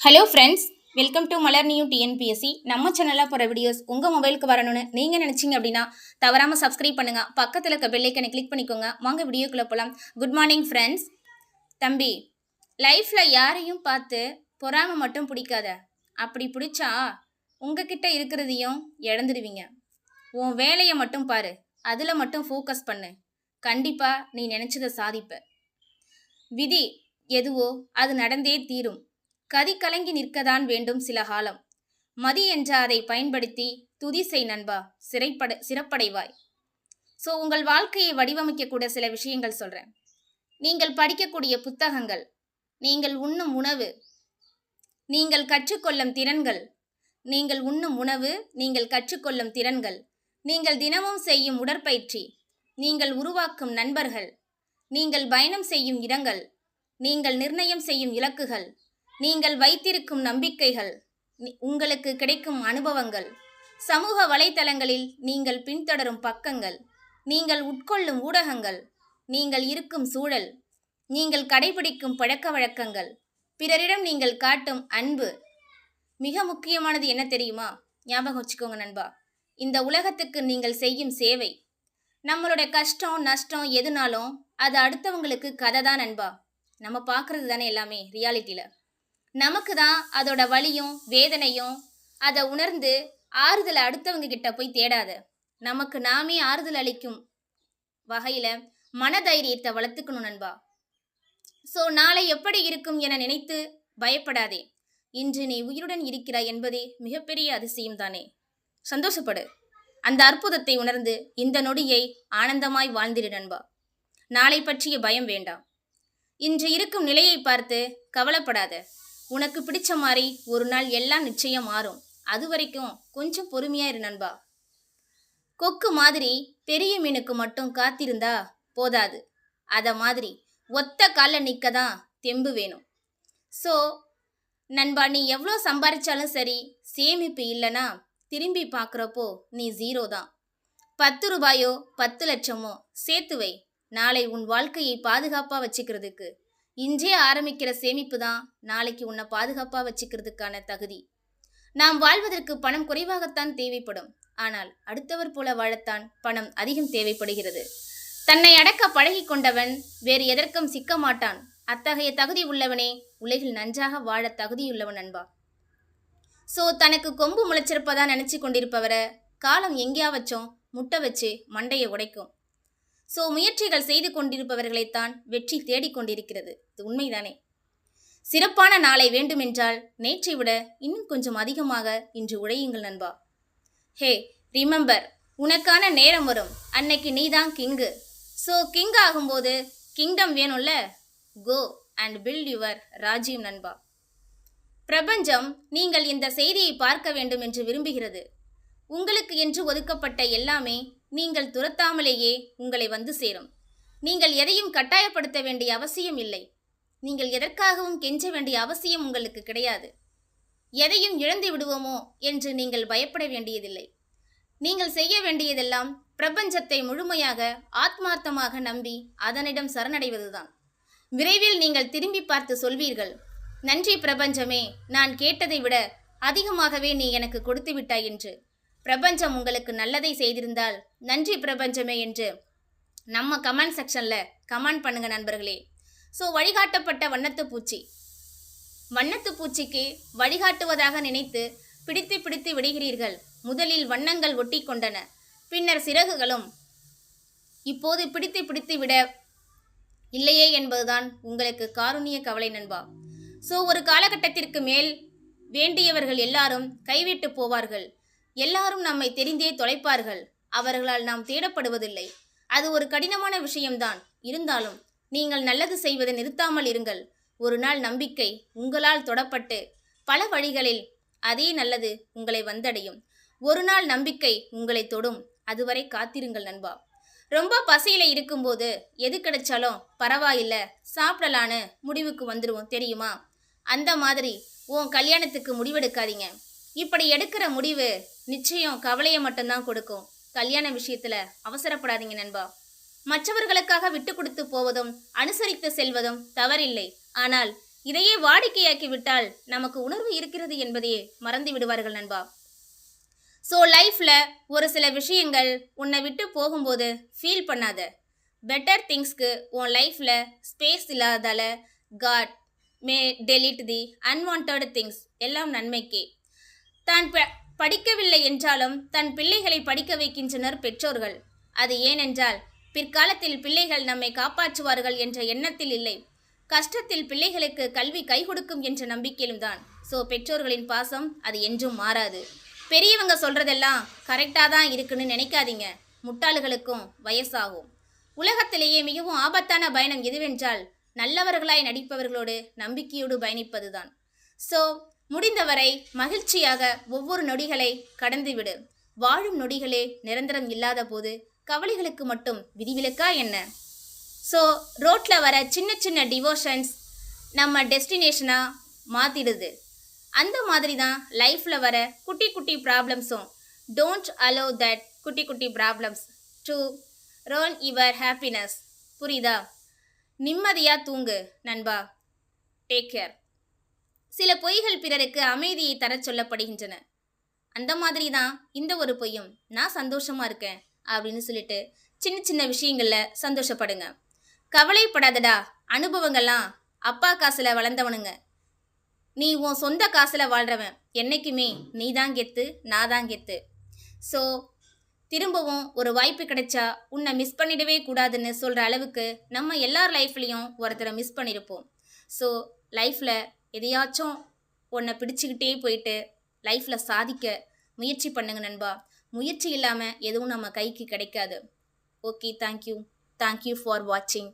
Hello friends welcome to Malar new TNPSC நம்ம சேனலில் போகிற வீடியோஸ் உங்கள் மொபைலுக்கு வரணும்னு நீங்கள் நினச்சிங்க அப்படின்னா தவறாமல் சப்ஸ்கிரைப் பண்ணுங்கள் பக்கத்தில் இருக்க பெல்லைக்கனை கிளிக் பண்ணிக்கோங்க. வாங்க வீடியோக்குள்ளே போகலாம் குட் மார்னிங் ஃப்ரெண்ட்ஸ் தம்பி லைஃப்பில் யாரையும் பார்த்து பொறாமை மட்டும் பிடிக்காத. அப்படி பிடிச்சா உங்ககிட்ட இருக்கிறதையும் இழந்துடுவீங்க. உன் வேலையை மட்டும் பாரு. அதில் மட்டும் ஃபோக்கஸ் பண்ணு. கண்டிப்பாக நீ நினச்சதை சாதிப்ப. விதி எதுவோ அது நடந்தே தீரும். கதி கலங்கி நிற்கதான் வேண்டும் சில காலம். மதி என்ற அதை பயன்படுத்தி துதி செய் நண்பா சிறைப்பட சிறப்படைவாய் ஸோ உங்கள் வாழ்க்கையை வடிவமைக்கக்கூடிய சில விஷயங்கள் சொல்கிறேன் நீங்கள் படிக்கக்கூடிய புத்தகங்கள் நீங்கள் உண்ணும் உணவு நீங்கள் கற்றுக்கொள்ளும் திறன்கள் நீங்கள் உண்ணும் உணவு நீங்கள் கற்றுக்கொள்ளும் திறன்கள் நீங்கள் தினமும் செய்யும் உடற்பயிற்சி நீங்கள் உருவாக்கும் நண்பர்கள் நீங்கள் பயணம் செய்யும் இடங்கள் நீங்கள் நிர்ணயம் செய்யும் இலக்குகள் நீங்கள் வைத்திருக்கும் நம்பிக்கைகள் உங்களுக்கு கிடைக்கும் அனுபவங்கள். சமூக வலைத்தளங்களில் நீங்கள் பின்தொடரும் பக்கங்கள். நீங்கள் உட்கொள்ளும் ஊடகங்கள். நீங்கள் இருக்கும் சூழல். நீங்கள் கடைபிடிக்கும் பழக்க வழக்கங்கள். பிறரிடம் நீங்கள் காட்டும் அன்பு. மிக முக்கியமானது என்ன தெரியுமா? ஞாபகம் வச்சுக்கோங்க நண்பா. இந்த உலகத்துக்கு நீங்கள் செய்யும் சேவை. நம்மளோட கஷ்டம் நஷ்டம் எதுனாலும் அது அடுத்தவங்களுக்கு கதை தான் நண்பா. நம்ம பார்க்கறது தானே எல்லாமே ரியாலிட்டியில் நமக்கு தான் அதோட வலியும் வேதனையும் அதை உணர்ந்து ஆறுதலை அடுத்தவங்க கிட்ட போய் தேடாத. நமக்கு நாமே ஆறுதல் அளிக்கும் வகையில் மனதைரியத்தை வளர்த்துக்கணும் நண்பா. ஸோ நாளை எப்படி இருக்கும் என நினைத்து பயப்படாதே. இன்று நீ உயிருடன் இருக்கிறாய் என்பதே மிகப்பெரிய அதிசயம் தானே. சந்தோஷப்படு. அந்த அற்புதத்தை உணர்ந்து இந்த நொடியை ஆனந்தமாய் வாழ்ந்திரு நண்பா. நாளை பற்றிய பயம் வேண்டாம். இன்று இருக்கும் நிலையை பார்த்து கவலைப்படாத. உனக்கு பிடிச்ச மாதிரி ஒரு நாள் எல்லாம் நிச்சயம் மாறும். அது வரைக்கும் கொஞ்சம் பொறுமையா இரு நண்பா. கொக்கு மாதிரி பெரிய மீனுக்கு மட்டும் காத்திருந்தா போதாது. அத மாதிரி ஒத்த கால நிக்க தான் தெம்பு வேணும். ஸோ நண்பா நீ எவ்வளோ சம்பாரிச்சாலும் சரி சேமிப்பு இல்லைன்னா திரும்பி பார்க்குறப்போ நீ ஜீரோ தான். பத்து ரூபாயோ பத்து லட்சமோ சேர்த்து வை. நாளை உன் வாழ்க்கையை பாதுகாப்பாக வச்சுக்கிறதுக்கு. இன்றே ஆரம்பிக்கிற சேமிப்பு தான் நாளைக்கு உன்னை பாதுகாப்பாக வச்சுக்கிறதுக்கான தகுதி. நாம் வாழ்வதற்கு பணம் குறைவாகத்தான் தேவைப்படும். ஆனால் அடுத்தவர் போல வாழத்தான் பணம் அதிகம் தேவைப்படுகிறது. தன்னை அடக்க பழகி கொண்டவன் வேறு எதற்கும் சிக்க மாட்டான். அத்தகைய தகுதி உள்ளவனே உலகில் நன்றாக வாழ தகுதியுள்ளவன் அன்பா. ஸோ தனக்கு கொம்பு முளைச்சிருப்பதா நினச்சி கொண்டிருப்பவரை காலம் எங்கேயா வச்சோம் முட்டை வச்சு மண்டையை உடைக்கும். ஸோ முயற்சிகள் செய்து கொண்டிருப்பவர்களைத்தான் வெற்றி தேடிக்கொண்டிருக்கிறது இது உண்மைதானே? சிறப்பான நாளை வேண்டுமென்றால் நேற்றை விட இன்னும் கொஞ்சம் அதிகமாக இன்று உழையுங்கள் நண்பா. ஹே ரிமெம்பர் உனக்கான நேரம் வரும். அன்னைக்கு நீதான் கிங்கு ஸோ கிங் ஆகும்போது கிங்டம் வேணும்ல? Go and build your Rajeev நண்பா. பிரபஞ்சம் நீங்கள் இந்த செய்தியை பார்க்க வேண்டும் என்று விரும்புகிறது. உங்களுக்கு என்று ஒதுக்கப்பட்ட எல்லாமே நீங்கள் துரத்தாமலேயே உங்களை வந்து சேரும். நீங்கள் எதையும் கட்டாயப்படுத்த வேண்டிய அவசியம் இல்லை. நீங்கள் எதற்காகவும் கெஞ்ச வேண்டிய அவசியம் உங்களுக்கு கிடையாது. எதையும் இழந்து விடுவோமோ என்று நீங்கள் பயப்பட வேண்டியதில்லை. நீங்கள் செய்ய வேண்டியதெல்லாம் பிரபஞ்சத்தை முழுமையாக ஆத்மார்த்தமாக நம்பி அதனிடம் சரணடைவதுதான். விரைவில் நீங்கள் திரும்பி பார்த்து சொல்வீர்கள் நன்றி பிரபஞ்சமே நான் கேட்டதை விட அதிகமாகவே நீ எனக்கு கொடுத்து விட்டாய் என்று. பிரபஞ்சம் உங்களுக்கு நல்லதை செய்திருந்தால் நன்றி பிரபஞ்சமே என்று நம்ம கமெண்ட் செக்ஷனில் கமெண்ட் பண்ணுங்க நண்பர்களே. ஸோ வழிகாட்டப்பட்ட வண்ணத்து பூச்சி. வண்ணத்து பூச்சிக்கு வழிகாட்டுவதாக நினைத்து பிடித்து பிடித்து விடுகிறீர்கள். முதலில் வண்ணங்கள் ஒட்டி கொண்டன. பின்னர் சிறகுகளும் இப்போது பிடித்து பிடித்து விட இல்லையே என்பதுதான் உங்களுக்கு காருண்ய கவலை நண்பா. ஸோ ஒரு காலகட்டத்திற்கு மேல் வேண்டியவர்கள் எல்லாரும் கைவிட்டு போவார்கள். எல்லாரும் நம்மை தெரிந்தே தொலைப்பார்கள். அவர்களால் நாம் தேடப்படுவதில்லை. அது ஒரு கடினமான விஷயம்தான். இருந்தாலும் நீங்கள் நல்லது செய்வதை நிறுத்தாமல் இருங்கள். ஒரு நாள் நம்பிக்கை உங்களால் தொடப்பட்டு பல வழிகளில் அதே நல்லது உங்களை வந்தடையும். ஒரு நாள் நம்பிக்கை உங்களை தொடும். அதுவரை காத்திருங்கள் நண்பா. ரொம்ப பசியில் இருக்கும்போது எது கிடைச்சாலும் பரவாயில்ல சாப்பிடலான்னு முடிவுக்கு வந்துடுவோம் தெரியுமா? அந்த மாதிரி உன் கல்யாணத்துக்கு முடிவெடுக்காதீங்க. இப்படி எடுக்கிற முடிவு நிச்சயம் கவலையை மட்டும்தான் கொடுக்கும். கல்யாண விஷயத்துல அவசரப்படாதீங்க நண்பா. மற்றவர்களுக்காக விட்டு கொடுத்து போவதும் அனுசரித்து செல்வதும் தவறில்லை. ஆனால் இதையே வாடிக்கையாக்கி விட்டால் நமக்கு உணர்வு இருக்கிறது என்பதையே மறந்து விடுவார்கள் நண்பா. ஸோ லைஃப்பில் ஒரு சில விஷயங்கள் உன்னை விட்டு போகும்போது ஃபீல் பண்ணாத. பெட்டர் திங்ஸ்க்கு உன் லைஃப்பில் space இல்லாதால God may delete the unwanted things எல்லாம் நன்மைக்கே. தான் ப படிக்கவில்லை என்றாலும் தன் பிள்ளைகளை படிக்க வைக்கின்றனர் பெற்றோர்கள். அது ஏனென்றால் பிற்காலத்தில் பிள்ளைகள் நம்மை காப்பாற்றுவார்கள் என்ற எண்ணத்தில் இல்லை. கஷ்டத்தில் பிள்ளைகளுக்கு கல்வி கை கொடுக்கும் என்ற நம்பிக்கையிலும் தான். ஸோ பெற்றோர்களின் பாசம் அது என்றும் மாறாது. பெரியவங்க சொல்றதெல்லாம் கரெக்டாக தான் இருக்குன்னு நினைக்காதீங்க. முட்டாளுகளுக்கும் வயசாகும். உலகத்திலேயே மிகவும் ஆபத்தான பயணம் எதுவென்றால் நல்லவர்களாய் நடிப்பவர்களோடு நம்பிக்கையோடு பயணிப்பதுதான். ஸோ முடிந்தவரை மகிழ்ச்சியாக ஒவ்வொரு நொடிகளை கடந்துவிடு. வாழும் நொடிகளே நிரந்தரம் இல்லாத போது கவலைகளுக்கு மட்டும் விதிவிலக்கா என்ன? ஸோ ரோட்டில் வர சின்ன சின்ன டிவோஷன்ஸ் நம்ம டெஸ்டினேஷனாக மாற்றிடுது அந்த மாதிரி தான் லைஃப்பில் வர குட்டி குட்டி ப்ராப்ளம்ஸும் டோன்ட் அலோவ் தட் குட்டி குட்டி problems to ruin your happiness புரியுதா? நிம்மதியாக தூங்கு நண்பா. டேக் கேர் சில பொய்கள் பிறருக்கு அமைதியை தரச் சொல்லப்படுகின்றன. அந்த மாதிரி தான் இந்த ஒரு பொய்யும். நான் சந்தோஷமா இருக்கேன் அப்படின்னு சொல்லிட்டு சின்ன சின்ன விஷயங்கள்ல சந்தோஷப்படுங்க. கவலைப்படாதடா அனுபவங்கள்லாம் அப்பா காசுல வளர்ந்தவனுங்க. நீ உன் சொந்த காசுல வாழ்றவன். என்னைக்குமே நீ தான் கெத்து நான் தான் கெத்து. ஸோ திரும்பவும் ஒரு வாய்ப்பு கிடைச்சா உன்னை மிஸ் பண்ணிடவே கூடாதுன்னு சொல்கிற அளவுக்கு நம்ம எல்லார் லைஃப்லேயும் ஒருத்தரை மிஸ் பண்ணியிருப்போம் ஸோ லைஃப்பில் எதையாச்சும் உன்னை பிடிச்சிக்கிட்டே போயிட்டு லைஃப்பில் சாதிக்க முயற்சி பண்ணுங்க நண்பா. முயற்சி இல்லாமல் எதுவும் நம்ம கைக்கு கிடைக்காது. ஓகே தேங்க்யூ தேங்க்யூ ஃபார் வாட்சிங்